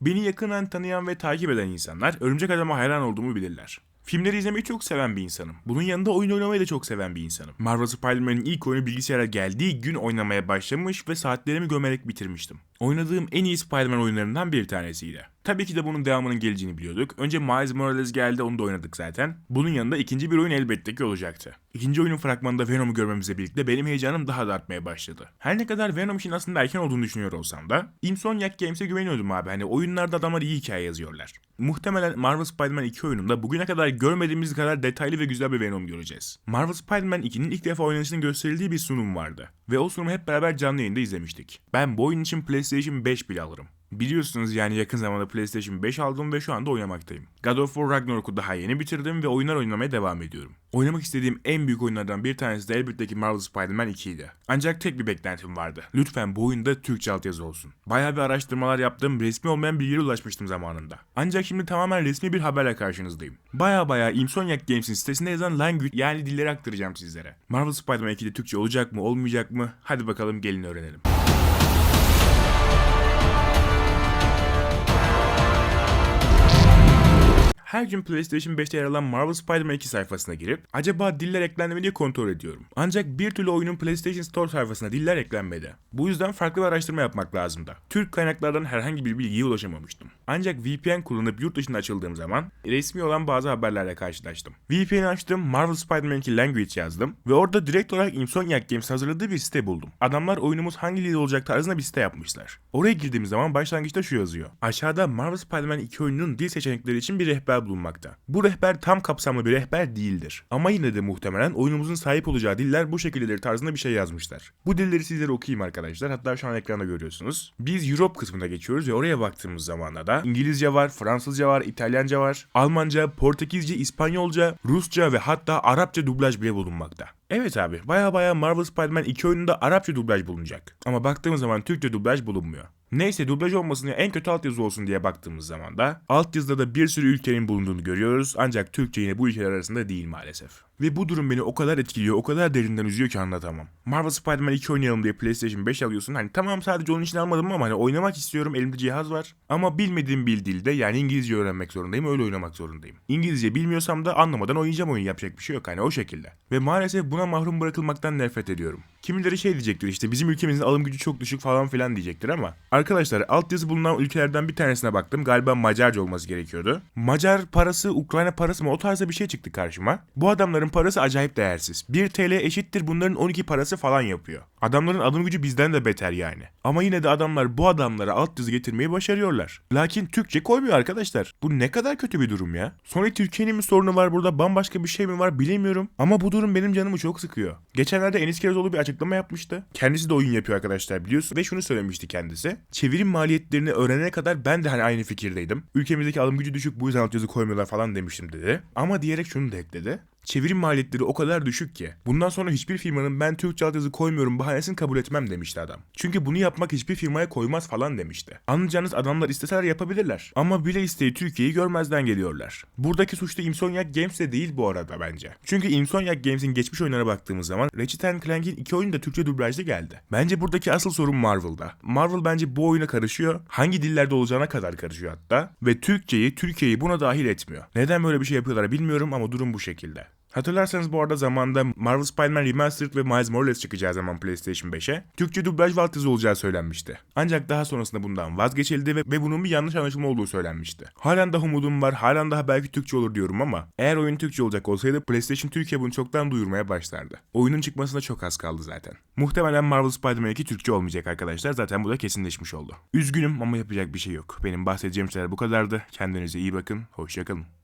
Beni yakından tanıyan ve takip eden insanlar Örümcek Adam'a hayran olduğumu bilirler. Filmleri izlemeyi çok seven bir insanım. Bunun yanında oyun oynamayı da çok seven bir insanım. Marvel Spider-Man'in ilk oyunu bilgisayara geldiği gün oynamaya başlamış ve saatlerimi gömerek bitirmiştim. Oynadığım en iyi Spider-Man oyunlarından bir tanesiydi. Tabii ki de bunun devamının geleceğini biliyorduk. Önce Miles Morales geldi onu da oynadık zaten. Bunun yanında ikinci bir oyun elbette ki olacaktı. İkinci oyunun fragmanında Venom'u görmemizle birlikte benim heyecanım daha da artmaya başladı. Her ne kadar Venom için aslında erken olduğunu düşünüyor olsam da Insomniac Games'e güveniyordum abi. Hani oyunlarda adamlar iyi hikaye yazıyorlar. Muhtemelen Marvel Spider-Man 2 oyununda bugüne kadar görmediğimiz kadar detaylı ve güzel bir Venom göreceğiz. Marvel Spider-Man 2'nin ilk defa oynanışının gösterildiği bir sunum vardı. Ve o sunumu hep beraber canlı yayında izlemiştik. Ben bu oyun için PlayStation 5 bile alırım. Biliyorsunuz yani yakın zamanda PlayStation 5 aldım ve şu anda oynamaktayım. God of War Ragnarok'u daha yeni bitirdim ve oyunlar oynamaya devam ediyorum. Oynamak istediğim en büyük oyunlardan bir tanesi de elbette ki Marvel Spider-Man 2 idi. Ancak tek bir beklentim vardı. Lütfen bu oyunda Türkçe altyazı olsun. Bayağı bir araştırmalar yaptım, resmi olmayan bilgiye ulaşmıştım zamanında. Ancak şimdi tamamen resmi bir haberle karşınızdayım. Baya baya Insomniac Games'in sitesinde yazan language yani dilleri aktaracağım sizlere. Marvel Spider-Man 2'de Türkçe olacak mı, olmayacak mı? Hadi bakalım gelin öğrenelim. Her gün PlayStation 5'te yer alan Marvel Spider-Man 2 sayfasına girip acaba diller eklendi mi diye kontrol ediyorum. Ancak bir türlü oyunun PlayStation Store sayfasına diller eklenmedi. Bu yüzden farklı bir araştırma yapmak lazımdı. Türk kaynaklardan herhangi bir bilgiye ulaşamamıştım. Ancak VPN kullanıp yurt dışında açıldığım zaman resmi olan bazı haberlerle karşılaştım. VPN açtım, Marvel Spider-Man 2 Language yazdım ve orada direkt olarak Insomniac Games hazırladığı bir site buldum. Adamlar oyunumuz hangi dilde olacak tarzında bir site yapmışlar. Oraya girdiğimiz zaman başlangıçta şu yazıyor. Aşağıda Marvel Spider-Man 2 oyununun dil seçenekleri için bir rehber bulunmakta. Bu rehber tam kapsamlı bir rehber değildir. Ama yine de muhtemelen oyunumuzun sahip olacağı diller bu şekildedir tarzında bir şey yazmışlar. Bu dilleri sizlere okuyayım arkadaşlar. Hatta şu an ekranda görüyorsunuz. Biz Europe kısmına geçiyoruz ve oraya baktığımız zaman da İngilizce var, Fransızca var, İtalyanca var, Almanca, Portekizce, İspanyolca, Rusça ve hatta Arapça dublaj bile bulunmakta. Evet abi baya baya Marvel Spider-Man 2 oyununda Arapça dublaj bulunacak. Ama baktığımız zaman Türkçe dublaj bulunmuyor. Neyse dublaj olmasın ya en kötü altyazı olsun diye baktığımız zaman da altyazıda da bir sürü ülkenin bulunduğunu görüyoruz ancak Türkçe yine bu ülkeler arasında değil maalesef. Ve bu durum beni o kadar etkiliyor, o kadar derinden üzüyor ki anlatamam. Marvel Spider-Man 2 oynayalım diye PlayStation 5 alıyorsun. Hani tamam sadece onun için almadım ama hani oynamak istiyorum, elimde cihaz var. Ama bilmediğim bir dilde yani İngilizce öğrenmek zorundayım, öyle oynamak zorundayım. İngilizce bilmiyorsam da anlamadan oynayacağım oyun yapacak bir şey yok hani o şekilde. Ve maalesef buna mahrum bırakılmaktan nefret ediyorum. Kimileri şey diyecektir işte bizim ülkemizin alım gücü çok düşük falan filan diyecektir ama arkadaşlar altyazı bulunan ülkelerden bir tanesine baktım galiba Macarca olması gerekiyordu. Macar parası Ukrayna parası mı o tarzda bir şey çıktı karşıma. Bu adamların parası acayip değersiz. 1 TL eşittir bunların 12 parası falan yapıyor. Adamların alım gücü bizden de beter yani. Ama yine de adamlar bu adamlara altyazı getirmeyi başarıyorlar. Lakin Türkçe koymuyor arkadaşlar. Bu ne kadar kötü bir durum ya. Sonra Türkiye'nin mi sorunu var burada bambaşka bir şey mi var bilemiyorum. Ama bu durum benim canımı çok sıkıyor. Geçenlerde Enis Kirazoğlu bir açıklama yapmıştı. Kendisi de oyun yapıyor arkadaşlar biliyorsun. Ve şunu söylemişti kendisi. Çevirim maliyetlerini öğrenene kadar ben de hani aynı fikirdeydim. Ülkemizdeki alım gücü düşük bu yüzden altyazı koymuyorlar falan demiştim dedi. Ama diyerek şunu da ekledi. Çevirim maliyetleri o kadar düşük ki. Bundan sonra hiçbir firmanın ben Türkçe altyazı koymuyorum bahanesini kabul etmem demişti adam. Çünkü bunu yapmak hiçbir firmaya koymaz falan demişti. Anlayacağınız adamlar isteseler yapabilirler. Ama bile isteği Türkiye'yi görmezden geliyorlar. Buradaki suçlu Insomniac Games de değil bu arada bence. Çünkü Insomniac Games'in geçmiş oyunlarına baktığımız zaman Ratchet Clank'in iki oyunu da Türkçe dublajlı geldi. Bence buradaki asıl sorun Marvel'da. Marvel bence bu oyuna karışıyor. Hangi dillerde olacağına kadar karışıyor hatta. Ve Türkçeyi, Türkiye'yi buna dahil etmiyor. Neden böyle bir şey yapıyorlar bilmiyorum ama durum bu şekilde. Hatırlarsanız bu arada zamanda Marvel Spider-Man Remastered ve Miles Morales çıkacağı zaman PlayStation 5'e Türkçe dublaj altyazı olacağı söylenmişti. Ancak daha sonrasında bundan vazgeçildi ve, ve bunun bir yanlış anlaşılma olduğu söylenmişti. Halen daha umudum var, halen daha belki Türkçe olur diyorum ama eğer oyun Türkçe olacak olsaydı PlayStation Türkiye bunu çoktan duyurmaya başlardı. Oyunun çıkmasına çok az kaldı zaten. Muhtemelen Marvel Spider-Man 2 Türkçe olmayacak arkadaşlar zaten bu da kesinleşmiş oldu. Üzgünüm ama yapacak bir şey yok. Benim bahsedeceğim şeyler bu kadardı. Kendinize iyi bakın, hoşçakalın.